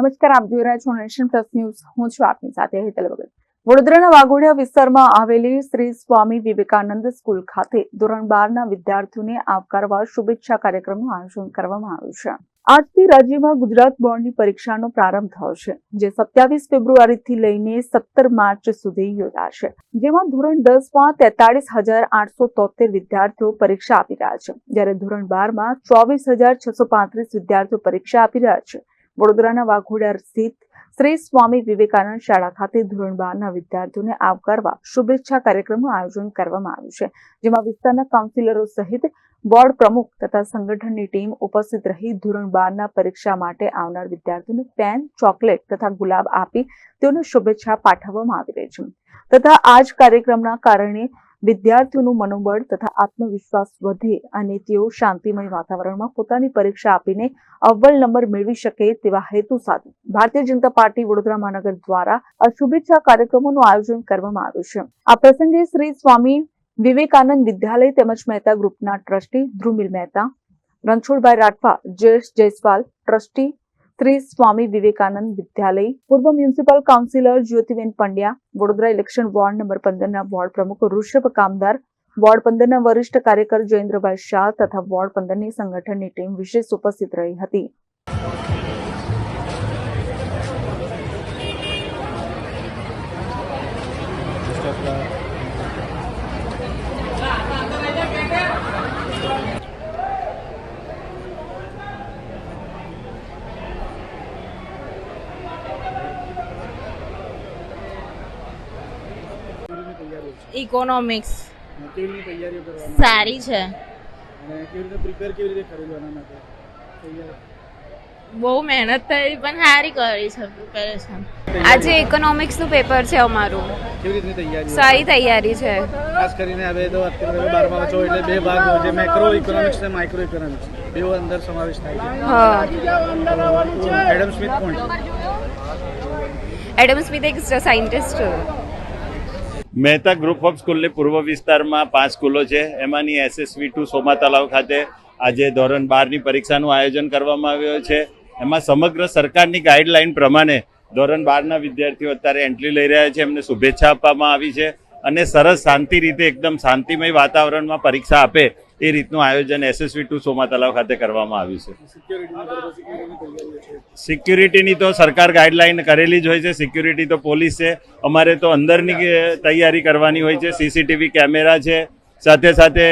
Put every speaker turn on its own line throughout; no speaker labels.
નમસ્કાર, આપ જોઈ રહ્યા છો નેશન પ્લસ ન્યૂઝ. હું છું આપની સાથે હેતલ વગર. વડોદરાના વાઘોડિયા વિસ્તારમાં આવેલી શ્રી સ્વામી વિવેકાનંદ સ્કૂલ ખાતે ધોરણ બારના વિદ્યાર્થીઓને આવકારવા શુભેચ્છા કાર્યક્રમનું આયોજન કરવામાં આવ્યું છે. આજથી રાજ્યમાં ગુજરાત બોર્ડની પરીક્ષાનો પ્રારંભ થયો છે, જે સત્યાવીસ ફેબ્રુઆરીથી લઈને સત્તર માર્ચ સુધી યોજાશે. જેમાં ધોરણ દસમાં તેતાળીસ હજાર આઠસો તોતેર વિદ્યાર્થીઓ પરીક્ષા આપી રહ્યા છે, જ્યારે ધોરણ બારમાં ચોવીસ હજાર છસો પાંત્રીસ વિદ્યાર્થીઓ પરીક્ષા આપી રહ્યા છે. વડોદરાના વાઘોડિયા સ્થિત શ્રી સ્વામી વિવેકાનંદ શાળા ખાતે ધોરણ બારના વિદ્યાર્થીઓને આવકારવા શુભેચ્છા કાર્યક્રમનું આયોજન કરવામાં આવ્યું છે, જેમાં વિસ્તારના કાઉન્સિલરો સહિત બોર્ડ પ્રમુખ તથા સંગઠનની ટીમ ઉપસ્થિત રહી ધોરણ બારના પરીક્ષા માટે આવનાર વિદ્યાર્થીઓને પેન ચોકલેટ તથા ગુલાબ આપી તેઓને શુભેચ્છા પાઠવવામાં આવી રહી છે. તથા આ જ કાર્યક્રમના કારણે વિદ્યાર્થીઓનું મનોબળ તથા આત્મવિશ્વાસ વધે અને તેઓ શાંતિમય વાતાવરણમાં પોતાની પરીક્ષા આપીને અવ્વલ નંબર મેળવી શકે તેવા હેતુ સાથે ભારતીય જનતા પાર્ટી વડોદરા મહાનગર દ્વારા શુભેચ્છા કાર્યક્રમોનું આયોજન કરવામાં આવ્યું છે. આ પ્રસંગે શ્રી સ્વામી વિવેકાનંદ વિદ્યાલય તેમજ મહેતા ગ્રુપના ટ્રસ્ટી ધ્રુમિલ મહેતા, રણછોડભાઈ રાઠવા, જયેશ જયસ્વાલ, ટ્રસ્ટી શ્રી સ્વામી વિવેકાનંદ વિદ્યાલય, પૂર્વ municipal councillor Jyotiben Pandya, Vadodara election ward number પંદરના ward પ્રમુખ ઋષભ કામદાર, વોર્ડ પંદરના વરિષ્ઠ કાર્યકર જયેન્દ્રભાઈ શાહ તથા વોર્ડ પંદરની સંગઠનની ટીમ વિશેષ ઉપસ્થિત રહી હતી.
ઇકોનોમિક્સ
કેવી તૈયારીઓ કરવાની.
સારી છે.
અને કેવી રીતે પ્રિપેર કેવી રીતે કરી આના માટે?
બહુ મહેનત થઈ પણ સારી કરી છે પ્રિપેરેશન
આજે ઇકોનોમિક્સનું પેપર છે અમારું.
કેવી રીતની તૈયારી
સારી તૈયારી છે.
ખાસ કરીને હવે તો અત્યારે બારમા છો એટલે બે ભાગ હોય છે મેક્રો ઇકોનોમિક્સ અને માઇક્રો ઇકોનોમિક્સ બે અંદર સમાવેશ થાય
હા.
એડમ સ્મિથ કોણ
એડમ સ્મિથ એક સાયન્ટિસ્ટ
મહેતા ગ્રુપ ઓફ સ્કૂલની પૂર્વ વિસ્તારમાં પાંચ સ્કૂલો છે. એમાંની એસએસવી ટુ સોમા તલાવ ખાતે આજે ધોરણ બારની પરીક્ષાનું આયોજન કરવામાં આવ્યું છે. એમાં સમગ્ર સરકારની ગાઈડલાઈન પ્રમાણે ધોરણ બારના વિદ્યાર્થીઓ અત્યારે એન્ટ્રી લઈ રહ્યા છે. એમને શુભેચ્છા આપવામાં આવી છે અને સરસ શાંતિ રીતે એકદમ શાંતિમય વાતાવરણમાં પરીક્ષા આપે એ રીતનું આયોજન એસએસવી ટુ સોમા તલાવ ખાતે કરવામાં આવ્યું છે.
સિક્યોરિટીની
તો સરકાર ગાઈડલાઈન કરેલી જ હોય છે. સિક્યુરિટી તો પોલીસ છે. અમારે તો અંદરની તૈયારી કરવાની હોય છે. સીસીટીવી કેમેરા છે. સાથે સાથે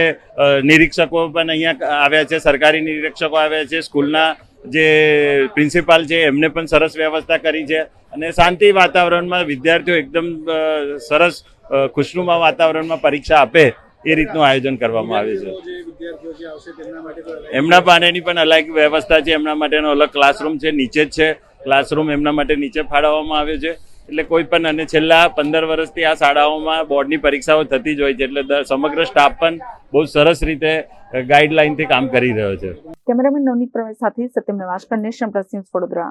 નિરીક્ષકો પણ અહીંયા આવ્યા છે. સરકારી નિરીક્ષકો આવ્યા છે. સ્કૂલના જે પ્રિન્સિપાલ છે, એમને પણ સરસ વ્યવસ્થા કરી છે. અને શાંતિ વાતાવરણમાં વિદ્યાર્થીઓ એકદમ સરસ ખુશનુમા વાતાવરણમાં પરીક્ષા આપે. એ રીતનું આયોજન કરવામાં આવે છે. એમના પાણીની પણ અલગ વ્યવસ્થા છે એમના માટેનો અલગ ક્લાસરૂમ છે નીચે જ છે. ક્લાસરૂમ એમના માટે નીચે ફાળવવામાં આવ્યો છે. એટલે કોઈ પણ અને છેલ્લા પંદર વર્ષથી આ શાળાઓમાં બોર્ડની પરીક્ષાઓ થતી જ હોય છે એટલે સમગ્ર સ્ટાફ પણ બહુ સરસ રીતે ગાઈડલાઈનથી કામ કરી રહ્યો છે.
કેમેરામેન નવનીત પ્રવેશ સાથે સત્યમ નવાશકર નેશન પ્લસ ન્યૂઝ વડોદરા.